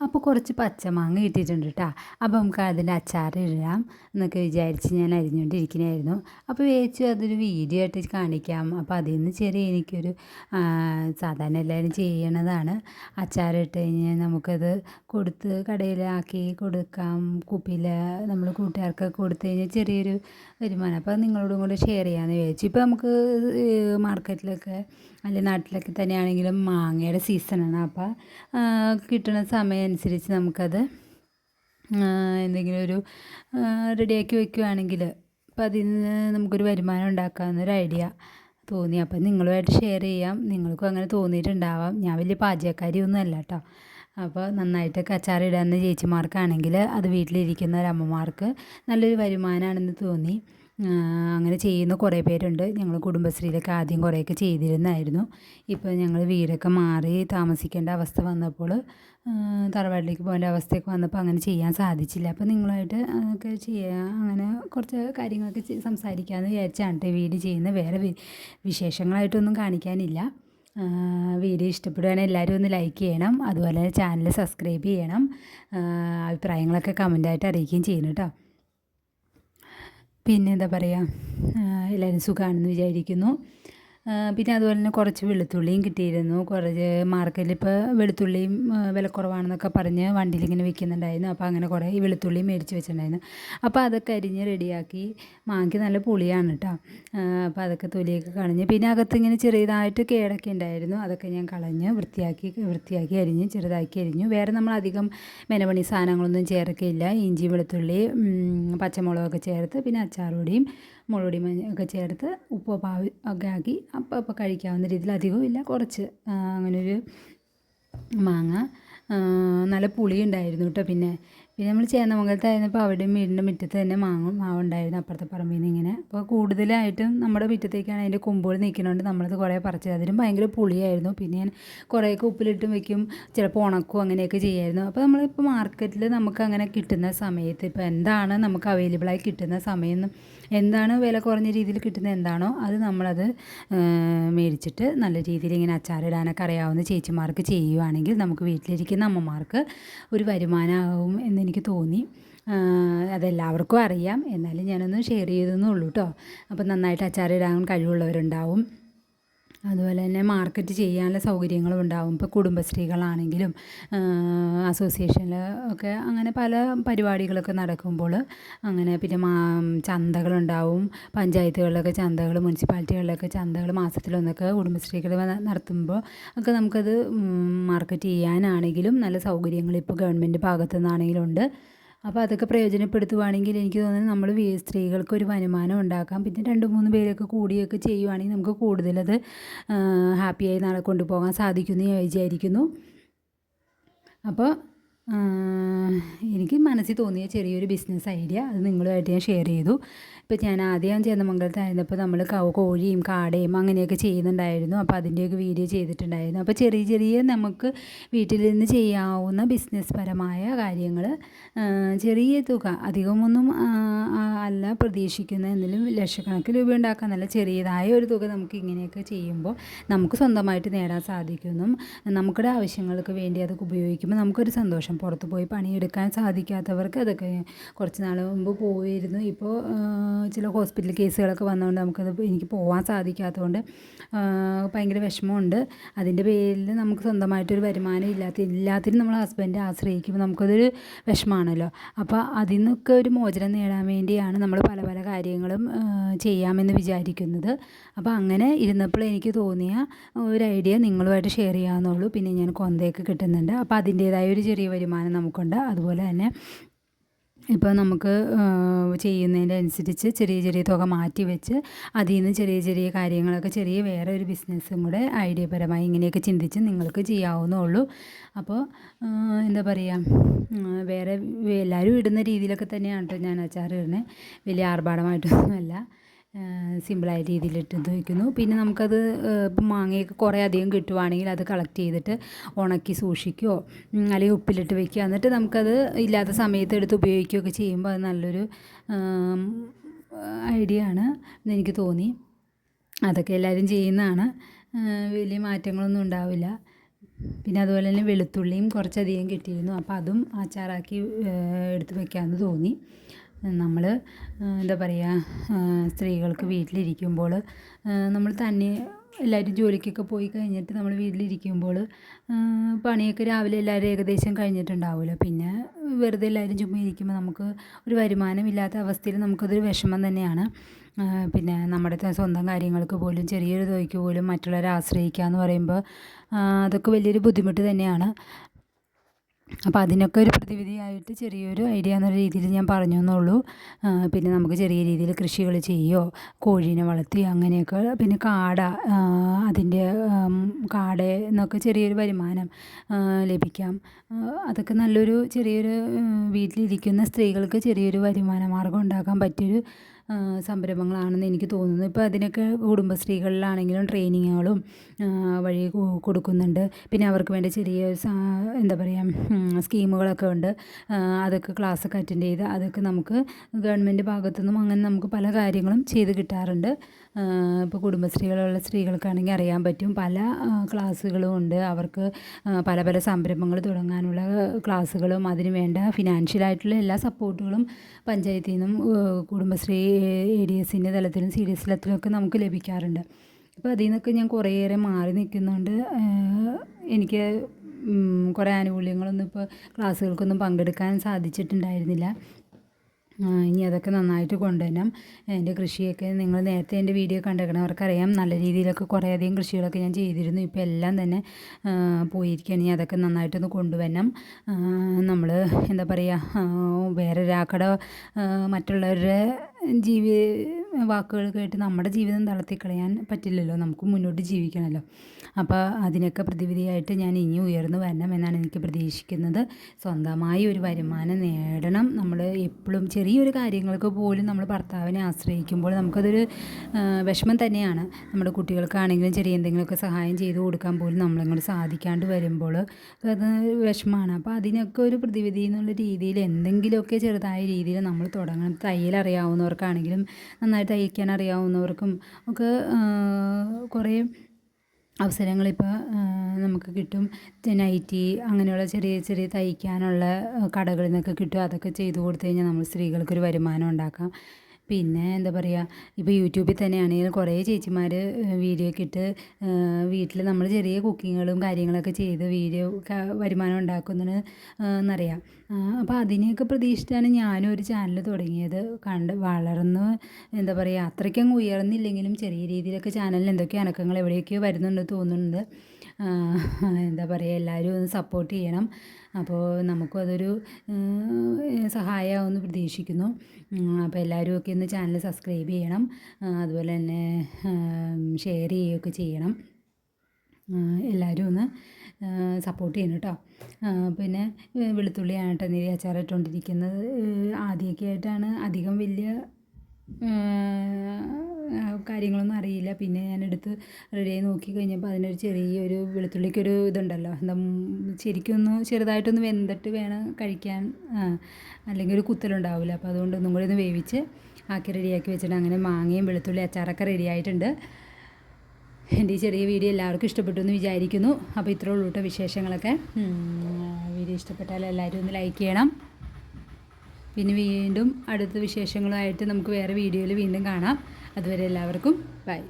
അപ്പോൾ കുറച്ച് പച്ചമാങ്ങ കിട്ടിയിട്ടുണ്ട് കേട്ടോ അപ്പോൾ നമുക്ക് അതിന്റെ അച്ചാർ ഇടാം എന്നൊക്കെ വിചാരിച്ച് ഞാൻ അരിഞ്ഞുകൊണ്ടിരിക്കണായിരുന്നു അപ്പോൾ വേച്ചു അതൊരു വീഡിയോ ആയിട്ട് കാണിക്കാം. അപ്പോൾ അതിൽ നിന്ന് ചെറിയ എനിക്കൊരു സാധാരണ എല്ലാവരും ചെയ്യണതാണ്. അച്ചാറിട്ട് കഴിഞ്ഞാൽ നമുക്കത് കൊടുത്ത് കടയിലാക്കി കൊടുക്കാം. കുപ്പിയിൽ നമ്മൾ കൂട്ടുകാർക്കൊക്കെ കൊടുത്തു കഴിഞ്ഞാൽ ചെറിയൊരു വരുമാനം. അപ്പോൾ നിങ്ങളോടും കൂടെ ഷെയർ ചെയ്യാമെന്ന് വിചാരിച്ചു. ഇപ്പോൾ നമുക്ക് മാർക്കറ്റിലൊക്കെ അല്ലെങ്കിൽ നാട്ടിലൊക്കെ തന്നെയാണെങ്കിലും മാങ്ങയുടെ സീസണാണ് അപ്പോൾ കിട്ടുന്ന സമയം അനുസരിച്ച് നമുക്കത് എന്തെങ്കിലും ഒരു റെഡിയാക്കി വെക്കുകയാണെങ്കിൽ അപ്പം അതിൽ നിന്ന് നമുക്കൊരു വരുമാനം ഉണ്ടാക്കാവുന്നൊരു ഐഡിയ തോന്നി. അപ്പം നിങ്ങളുമായിട്ട് ഷെയർ ചെയ്യാം. നിങ്ങൾക്കും അങ്ങനെ തോന്നിയിട്ടുണ്ടാവാം. ഞാൻ വലിയ പാചകക്കാരിയൊന്നും അല്ല കേട്ടോ അപ്പോൾ നന്നായിട്ടൊക്കെ അച്ചാറിടാവുന്ന ചേച്ചിമാർക്കാണെങ്കിൽ അത് വീട്ടിലിരിക്കുന്ന അമ്മമാർക്ക് നല്ലൊരു വരുമാനമാണെന്ന് തോന്നി. അങ്ങനെ ചെയ്യുന്ന കുറേ പേരുണ്ട്. ഞങ്ങൾ കുടുംബശ്രീയിലൊക്കെ ആദ്യം കുറേയൊക്കെ ചെയ്തിരുന്നായിരുന്നു. ഇപ്പോൾ ഞങ്ങൾ വീടൊക്കെ മാറി താമസിക്കേണ്ട അവസ്ഥ വന്നപ്പോൾ തറവാട്ടിലേക്ക് പോകേണ്ട അവസ്ഥയൊക്കെ വന്നപ്പോൾ അങ്ങനെ ചെയ്യാൻ സാധിച്ചില്ല. അപ്പോൾ നിങ്ങളായിട്ട് ഒക്കെ ചെയ്യുക അങ്ങനെ കുറച്ച് കാര്യങ്ങളൊക്കെ സംസാരിക്കാമെന്ന് വിചാരിച്ചാണ് വീട് ചെയ്യുന്ന. വേറെ വിശേഷങ്ങളായിട്ടൊന്നും കാണിക്കാനില്ല. വീഡിയോ ഇഷ്ടപ്പെടുകയാണെങ്കിൽ എല്ലാവരും ഒന്ന് ലൈക്ക് ചെയ്യണം. അതുപോലെ ചാനൽ സബ്സ്ക്രൈബ് ചെയ്യണം. അഭിപ്രായങ്ങളൊക്കെ കമന്റായിട്ട് അറിയിക്കുകയും ചെയ്യണം കേട്ടോ പിന്നെ എന്താ പറയുക എല്ലാവരും സുഖമാണെന്ന് വിചാരിക്കുന്നു. പിന്നെ അതുപോലെ തന്നെ കുറച്ച് വെളുത്തുള്ളിയും കിട്ടിയിരുന്നു. കുറച്ച് മാർക്കറ്റിൽ ഇപ്പോൾ വെളുത്തുള്ളിയും വിലക്കുറവാണെന്നൊക്കെ പറഞ്ഞ് വണ്ടിയിൽ ഇങ്ങനെ വിൽക്കുന്നുണ്ടായിരുന്നു. അപ്പോൾ അങ്ങനെ കുറേ ഈ വെളുത്തുള്ളിയും മേടിച്ച് വെച്ചിട്ടുണ്ടായിരുന്നു. അപ്പോൾ അതൊക്കെ അരിഞ്ഞ് റെഡിയാക്കി മാങ്ങയ്ക്ക് നല്ല പുളിയാണ് കേട്ടോ അപ്പോൾ അതൊക്കെ തൊലിയൊക്കെ കളഞ്ഞ് പിന്നെ അകത്ത് ഇങ്ങനെ ചെറിയതായിട്ട് കേടൊക്കെ ഉണ്ടായിരുന്നു. അതൊക്കെ ഞാൻ കളഞ്ഞ് വൃത്തിയാക്കി വൃത്തിയാക്കി അരിഞ്ഞ് ചെറുതാക്കി അരിഞ്ഞു. വേറെ നമ്മൾ അധികം മെനപണി സാധനങ്ങളൊന്നും ചേർക്കില്ല ഇഞ്ചി വെളുത്തുള്ളി പച്ചമുളകൊക്കെ ചേർത്ത് പിന്നെ അച്ചാറുപൊടിയും മുളകുപൊടി ഒക്കെ ചേർത്ത് ഉപ്പ് പാവി ഒക്കെ ആക്കി അപ്പം അപ്പം കഴിക്കാവുന്ന രീതിയിൽ അധികവും ഇല്ല. കുറച്ച് അങ്ങനൊരു മാങ്ങ നല്ല പുളിയുണ്ടായിരുന്നു കേട്ടോ. പിന്നെ പിന്നെ നമ്മൾ ചേന്നമംഗലത്തായിരുന്നപ്പോൾ അവിടെയും വീടിന്റെ മുറ്റത്ത് തന്നെ മാങ്ങ മാവുണ്ടായിരുന്നു അപ്പുറത്തെ പറമ്പിൽ നിന്ന് ഇങ്ങനെ. അപ്പോൾ കൂടുതലായിട്ടും നമ്മുടെ മുറ്റത്തേക്കാണ് അതിന്റെ കൊമ്പുകൾ നിൽക്കുന്നതുകൊണ്ട് നമ്മളത് കുറേ പറിച്ചത്. അതിനും ഭയങ്കര പുളിയായിരുന്നു. പിന്നെ ഞാൻ കുറേയൊക്കെ ഉപ്പിലിട്ടും വെക്കും. ചിലപ്പോൾ ഉണക്കും അങ്ങനെയൊക്കെ ചെയ്യായിരുന്നു. അപ്പോൾ നമ്മളിപ്പോൾ മാർക്കറ്റിൽ നമുക്ക് അങ്ങനെ കിട്ടുന്ന സമയത്ത് ഇപ്പോൾ എന്താണ് നമുക്ക് അവൈലബിളായി കിട്ടുന്ന സമയം എന്താണ് വില കുറഞ്ഞ രീതിയിൽ കിട്ടുന്ന എന്താണോ അത് നമ്മളത് മേടിച്ചിട്ട് നല്ല രീതിയിൽ ഇങ്ങനെ അച്ചാറിടാനൊക്കെ അറിയാവുന്ന ചേച്ചിമാർക്ക് ചെയ്യുവാണെങ്കിൽ നമുക്ക് വീട്ടിലിരിക്കുന്ന അമ്മമാർക്ക് ഒരു വരുമാനമാകും എന്നെനിക്ക് തോന്നി. അതെല്ലാവർക്കും അറിയാം. എന്നാലും ഞാനൊന്ന് ഷെയർ ചെയ്തെന്നേ ഉള്ളൂ കേട്ടോ അപ്പോൾ നന്നായിട്ട് അച്ചാറിടാൻ കഴിവുള്ളവരുണ്ടാവും. അതുപോലെ തന്നെ മാർക്കറ്റ് ചെയ്യാനുള്ള സൗകര്യങ്ങളും ഉണ്ടാവും. ഇപ്പോൾ കുടുംബശ്രീകളാണെങ്കിലും അസോസിയേഷനിൽ ഒക്കെ അങ്ങനെ പല പരിപാടികളൊക്കെ നടക്കുമ്പോൾ അങ്ങനെ പിന്നെ മാ ചന്തകളുണ്ടാവും. പഞ്ചായത്തുകളിലൊക്കെ ചന്തകൾ മുനിസിപ്പാലിറ്റികളിലൊക്കെ ചന്തകൾ മാസത്തിലൊന്നൊക്കെ കുടുംബശ്രീകൾ നടത്തുമ്പോൾ ഒക്കെ നമുക്കത് മാർക്കറ്റ് ചെയ്യാനാണെങ്കിലും നല്ല സൗകര്യങ്ങൾ ഇപ്പോൾ ഗവൺമെന്റ് ഭാഗത്തു നിന്നാണെങ്കിലും ഉണ്ട്. അപ്പോൾ അതൊക്കെ പ്രയോജനപ്പെടുത്തുവാണെങ്കിൽ എനിക്ക് തോന്നുന്നത് നമ്മൾ സ്ത്രീകൾക്ക് ഒരു വരുമാനം ഉണ്ടാക്കാം. പിന്നെ രണ്ട് മൂന്ന് പേരൊക്കെ കൂടിയൊക്കെ ചെയ്യുവാണെങ്കിൽ നമുക്ക് കൂടുതലത് ഹാപ്പിയായി നാളെ കൊണ്ടുപോകാൻ സാധിക്കുമെന്ന് ഞാൻ വിചാരിക്കുന്നു. അപ്പോൾ എനിക്ക് മനസ്സിൽ തോന്നിയ ചെറിയൊരു ബിസിനസ് ഐഡിയ അത് നിങ്ങളുമായിട്ട് ഞാൻ ഷെയർ ചെയ്തു. ഇപ്പോൾ ഞാൻ ആദ്യം ചേന്നമംഗലത്തായിരുന്നപ്പോൾ നമ്മൾ കോഴിയും കാടയും അങ്ങനെയൊക്കെ ചെയ്യുന്നുണ്ടായിരുന്നു. അപ്പോൾ അതിന്റെയൊക്കെ വീഡിയോ ചെയ്തിട്ടുണ്ടായിരുന്നു. അപ്പോൾ ചെറിയ ചെറിയ നമുക്ക് വീട്ടിൽ നിന്ന് ചെയ്യാവുന്ന ബിസിനസ് പരമായ കാര്യങ്ങൾ ചെറിയ തുക അധികമൊന്നും അല്ല പ്രതീക്ഷിക്കുന്ന എന്തെങ്കിലും ലക്ഷക്കണക്കിന് രൂപ ഉണ്ടാക്കാൻ നല്ല ചെറിയതായ ഒരു തുക നമുക്ക് ഇങ്ങനെയൊക്കെ ചെയ്യുമ്പോൾ നമുക്ക് സ്വന്തമായിട്ട് നേടാൻ സാധിക്കുന്നു. നമുക്കുടെ ആവശ്യങ്ങൾക്ക് വേണ്ടി അതൊക്കെ ഉപയോഗിക്കുമ്പോൾ നമുക്കൊരു സന്തോഷം പുറത്ത് പോയി പണിയെടുക്കാൻ സാധിക്കാത്തവർക്ക് അതൊക്കെ കുറച്ച് നാൾ മുമ്പ് പോയിരുന്നു. ഇപ്പോൾ ചില ഹോസ്പിറ്റൽ കേസുകളൊക്കെ വന്നതുകൊണ്ട് നമുക്കത് എനിക്ക് പോകാൻ സാധിക്കാത്തതുകൊണ്ട് ഭയങ്കര വിഷമമുണ്ട് അതിന്റെ പേരിൽ നമുക്ക് സ്വന്തമായിട്ടൊരു വരുമാനം ഇല്ലാത്ത എല്ലാത്തിനും നമ്മൾ ഹസ്ബൻഡ് ആശ്രയിക്കുമ്പോൾ നമുക്കതൊരു വിഷമമാണല്ലോ അപ്പോൾ അതിൽ നിന്നൊക്കെ ഒരു മോചനം നേടാൻ വേണ്ടിയാണ് നമ്മൾ പല പല കാര്യങ്ങളും ചെയ്യാമെന്ന് വിചാരിക്കുന്നത്. അപ്പോൾ അങ്ങനെ ഇരുന്നപ്പോൾ എനിക്ക് തോന്നിയ ഒരു ഐഡിയ നിങ്ങളുമായിട്ട് ഷെയർ ചെയ്യാമെന്നുള്ളൂ പിന്നെ ഞാൻ കൊന്തയൊക്കെ കിട്ടുന്നുണ്ട്. അപ്പോൾ അതിന്റേതായ ഒരു ചെറിയ വരുമാനം നമുക്കുണ്ട്. അതുപോലെ തന്നെ ഇപ്പോൾ നമുക്ക് ചെയ്യുന്നതിന്റെ അനുസരിച്ച് ചെറിയ ചെറിയ തുക മാറ്റി വെച്ച് അതിൽ നിന്ന് ചെറിയ ചെറിയ കാര്യങ്ങളൊക്കെ ചെറിയ വേറെ ഒരു ബിസിനസ്സും കൂടെ ഐഡിയപരമായി ഇങ്ങനെയൊക്കെ ചിന്തിച്ച് നിങ്ങൾക്ക് ചെയ്യാവുന്നുള്ളൂ അപ്പോൾ എന്താ പറയുക വേറെ എല്ലാവരും ഇടുന്ന രീതിയിലൊക്കെ തന്നെയാണ് കേട്ടോ ഞാൻ അച്ചാർ ഇടുന്നത്. വലിയ ആർഭാടമായിട്ടൊന്നുമല്ല. സിമ്പിളായ രീതിയിലിട്ട് വയ്ക്കുന്നു പിന്നെ നമുക്കത് ഇപ്പം മാങ്ങയൊക്കെ കുറേ അധികം കിട്ടുവാണെങ്കിൽ അത് കളക്ട് ചെയ്തിട്ട് ഉണക്കി സൂക്ഷിക്കുകയോ അല്ലെങ്കിൽ ഉപ്പിലിട്ട് വെക്കുക എന്നിട്ട് നമുക്കത് ഇല്ലാത്ത സമയത്ത് എടുത്ത് ഉപയോഗിക്കുകയൊക്കെ ചെയ്യുമ്പോൾ അത് നല്ലൊരു ഐഡിയ ആണ് എനിക്ക് തോന്നി. അതൊക്കെ എല്ലാവരും ചെയ്യുന്നതാണ്. വലിയ മാറ്റങ്ങളൊന്നും ഉണ്ടാവില്ല. പിന്നെ അതുപോലെ തന്നെ വെളുത്തുള്ളിയും കുറച്ചധികം കിട്ടിയിരുന്നു. അപ്പോൾ അതും അച്ചാറാക്കി എടുത്ത് വെക്കാമെന്ന് തോന്നി. നമ്മൾ എന്താ പറയുക സ്ത്രീകൾക്ക് വീട്ടിലിരിക്കുമ്പോൾ നമ്മൾ തന്നെ എല്ലാവരും ജോലിക്കൊക്കെ പോയി കഴിഞ്ഞിട്ട് നമ്മൾ വീട്ടിലിരിക്കുമ്പോൾ പണിയൊക്കെ രാവിലെ എല്ലാവരും ഏകദേശം കഴിഞ്ഞിട്ടുണ്ടാവുമല്ലോ. പിന്നെ വെറുതെ എല്ലാവരും ചുമ്മാ ഇരിക്കുമ്പോൾ നമുക്ക് ഒരു വരുമാനമില്ലാത്ത അവസ്ഥയിൽ നമുക്കതൊരു വിഷമം തന്നെയാണ്. പിന്നെ നമ്മുടെ സ്വന്തം കാര്യങ്ങൾക്ക് പോലും ചെറിയൊരു തുകയ്ക്ക് പോലും മറ്റുള്ളവരെ ആശ്രയിക്കുക എന്ന് പറയുമ്പോൾ അതൊക്കെ വലിയൊരു ബുദ്ധിമുട്ട് തന്നെയാണ്. അപ്പോൾ അതിനൊക്കെ ഒരു പ്രതിവിധിയായിട്ട് ചെറിയൊരു ഐഡിയ എന്നുള്ള രീതിയിൽ ഞാൻ പറഞ്ഞു എന്നുള്ളൂ. പിന്നെ നമുക്ക് ചെറിയ രീതിയിൽ കൃഷികൾ ചെയ്യുകയോ കോഴീനെ വളർത്തി അങ്ങനെയൊക്കെ പിന്നെ കാട അതിന്റെ കാട എന്നൊക്കെ ചെറിയൊരു വരുമാനം ലഭിക്കാം. അതൊക്കെ നല്ലൊരു ചെറിയൊരു വീട്ടിലിരിക്കുന്ന സ്ത്രീകൾക്ക് ചെറിയൊരു വരുമാന മാർഗം ഉണ്ടാക്കാൻ പറ്റിയൊരു സംരംഭങ്ങളാണെന്ന് എനിക്ക് തോന്നുന്നു. ഇപ്പോൾ അതിനൊക്കെ കുടുംബശ്രീകളിലാണെങ്കിലും ട്രെയിനിങ്ങുകളും വഴി കൊടുക്കുന്നുണ്ട്. പിന്നെ അവർക്ക് വേണ്ട ചെറിയ എന്താ പറയുക സ്കീമുകളൊക്കെ ഉണ്ട്. അതൊക്കെ ക്ലാസ്സൊക്കെ അറ്റൻഡ് ചെയ്ത് അതൊക്കെ നമുക്ക് ഗവൺമെന്റ് ഭാഗത്തു നിന്നും അങ്ങനെ നമുക്ക് പല കാര്യങ്ങളും ചെയ്ത് കിട്ടാറുണ്ട്. ഇപ്പോൾ കുടുംബശ്രീകളുള്ള സ്ത്രീകൾക്കാണെങ്കിൽ അറിയാൻ പറ്റും പല ക്ലാസ്സുകളും ഉണ്ട്. അവർക്ക് പല പല സംരംഭങ്ങൾ തുടങ്ങാനുള്ള ക്ലാസ്സുകളും അതിന് വേണ്ട ഫിനാൻഷ്യലായിട്ടുള്ള എല്ലാ സപ്പോർട്ടുകളും പഞ്ചായത്തിൽ നിന്നും കുടുംബശ്രീ എ ഡി എസിന്റെ തലത്തിലും സി ഡി എസ് തലത്തിലൊക്കെ നമുക്ക് ലഭിക്കാറുണ്ട്. അപ്പോൾ അതിൽ നിന്നൊക്കെ ഞാൻ കുറേയേറെ മാറി നിൽക്കുന്നുണ്ട്. എനിക്ക് കുറേ ആനുകൂല്യങ്ങളൊന്നും ഇപ്പോൾ ക്ലാസ്സുകൾക്കൊന്നും പങ്കെടുക്കാൻ സാധിച്ചിട്ടുണ്ടായിരുന്നില്ല. ഇനി അതൊക്കെ നന്നായിട്ട് കൊണ്ടുവരണം. എന്റെ കൃഷിയൊക്കെ നിങ്ങൾ നേരത്തെ എന്റെ വീഡിയോ കണ്ടേക്കണവർക്കറിയാം നല്ല രീതിയിലൊക്കെ കുറേയധികം കൃഷികളൊക്കെ ഞാൻ ചെയ്തിരുന്നു. ഇപ്പോൾ എല്ലാം തന്നെ പോയിരിക്കുകയാണ്. ഇനി അതൊക്കെ നന്നായിട്ടൊന്ന് കൊണ്ടുവരണം. നമ്മൾ എന്താ പറയുക വേറൊരാക്കട മറ്റുള്ളവരുടെ ജീവി വാക്കുകൾ കേട്ട് നമ്മുടെ ജീവിതം തളർത്തിക്കളയാൻ പറ്റില്ലല്ലോ. നമുക്ക് മുന്നോട്ട് ജീവിക്കണമല്ലോ. അപ്പോൾ അതിനൊക്കെ പ്രതിവിധിയായിട്ട് ഞാൻ ഇനി ഉയർന്നു വരണം എന്നാണ് എനിക്ക് പ്രതീക്ഷിക്കുന്നത്. സ്വന്തമായി ഒരു വരുമാനം നേടണം. നമ്മൾ എപ്പോഴും ചെറിയൊരു കാര്യങ്ങൾക്ക് പോലും നമ്മൾ ഭർത്താവിനെ ആശ്രയിക്കുമ്പോൾ നമുക്കതൊരു വിഷമം തന്നെയാണ്. നമ്മുടെ കുട്ടികൾക്കാണെങ്കിലും ചെറിയ എന്തെങ്കിലുമൊക്കെ സഹായം ചെയ്തു കൊടുക്കാൻ പോലും നമ്മളിങ്ങോട്ട് സാധിക്കാണ്ട് വരുമ്പോൾ അത് വിഷമമാണ്. അപ്പോൾ അതിനൊക്കെ ഒരു പ്രതിവിധി എന്നുള്ള രീതിയിൽ എന്തെങ്കിലുമൊക്കെ ചെറുതായ രീതിയിൽ നമ്മൾ തുടങ്ങണം. തയ്യൽ അറിയാവുന്നവർക്കാണെങ്കിലും നന്നായിട്ട് തയ്ക്കാൻ അറിയാവുന്നവർക്കും ഒക്കെ കുറേ അവസരങ്ങളിപ്പോൾ നമുക്ക് കിട്ടും. നൈറ്റി അങ്ങനെയുള്ള ചെറിയ ചെറിയ തയ്ക്കാനുള്ള കടകളിൽ നിന്നൊക്കെ കിട്ടും. അതൊക്കെ ചെയ്തു കൊടുത്തു കഴിഞ്ഞാൽ നമ്മൾ സ്ത്രീകൾക്കൊരു വരുമാനം ഉണ്ടാക്കാം. പിന്നെ എന്താ പറയുക ഇപ്പോൾ യൂട്യൂബിൽ തന്നെയാണെങ്കിലും കുറേ ചേച്ചിമാർ വീഡിയോ ഒക്കെ ഇട്ട് വീട്ടിൽ നമ്മൾ ചെറിയ കുക്കിങ്ങുകളും കാര്യങ്ങളൊക്കെ ചെയ്ത് വീഡിയോ വരുമാനം ഉണ്ടാക്കുന്നത് എന്നറിയാം. അപ്പോൾ അതിനെയൊക്കെ പ്രതീക്ഷിച്ചാണ് ഞാനും ഒരു ചാനൽ തുടങ്ങിയത്. കണ്ട് വളർന്ന് എന്താ പറയുക അത്രയ്ക്കങ്ങ് ഉയർന്നില്ലെങ്കിലും ചെറിയ രീതിയിലൊക്കെ ചാനലിൽ എന്തൊക്കെയോ അനക്കങ്ങൾ എവിടെയൊക്കെയോ വരുന്നുണ്ട് തോന്നുന്നുണ്ട്. എന്താ പറയുക എല്ലാവരും ഒന്ന് സപ്പോർട്ട് ചെയ്യണം. അപ്പോൾ നമുക്കും അതൊരു സഹായമാവുമെന്ന് പ്രതീക്ഷിക്കുന്നു. അപ്പോൾ എല്ലാവരും ഒക്കെ ഒന്ന് ചാനൽ സബ്സ്ക്രൈബ് ചെയ്യണം. അതുപോലെ തന്നെ ഷെയർ ചെയ്യുകയൊക്കെ ചെയ്യണം. എല്ലാവരും ഒന്ന് സപ്പോർട്ട് ചെയ്യണം കേട്ടോ. പിന്നെ വെളുത്തുള്ളിയാണ് കേട്ടോ നീരി അച്ചാറിട്ടുകൊണ്ടിരിക്കുന്നത് ആദ്യമൊക്കെ ആയിട്ടാണ് അധികം വലിയ കാര്യങ്ങളൊന്നും അറിയില്ല. പിന്നെ ഞാൻ ഞാനെടുത്ത് റെഡിയായി നോക്കി കഴിഞ്ഞപ്പോൾ അതിനൊരു ചെറിയൊരു വെളുത്തുള്ളിക്കൊരു ഇതുണ്ടല്ലോ. എന്താ ശരിക്കൊന്ന് ചെറുതായിട്ടൊന്ന് വെന്തിട്ട് വേണം കഴിക്കാൻ. അല്ലെങ്കിൽ ഒരു കുത്തലുണ്ടാവില്ല അപ്പോൾ അതുകൊണ്ട് ഒന്നും കൂടി ഒന്ന് വേവിച്ച് ആക്കി റെഡിയാക്കി വെച്ചിട്ട് അങ്ങനെ മാങ്ങയും വെളുത്തുള്ളി അച്ചാറൊക്കെ റെഡിയായിട്ടുണ്ട് എന്റെ ഈ ചെറിയ വീഡിയോ എല്ലാവർക്കും ഇഷ്ടപ്പെട്ടു എന്ന് വിചാരിക്കുന്നു. അപ്പോൾ ഇത്രേ ഉള്ളൂ കേട്ടോ വിശേഷങ്ങളൊക്കെ. വീഡിയോ ഇഷ്ടപ്പെട്ടാൽ എല്ലാവരും ഒന്ന് ലൈക്ക് ചെയ്യണം. പിന്നെ വീണ്ടും അടുത്ത വിശേഷങ്ങളുമായിട്ട് നമുക്ക് വേറെ വീഡിയോയിൽ വീണ്ടും കാണാം. അതുവരെ എല്ലാവർക്കും ബൈ.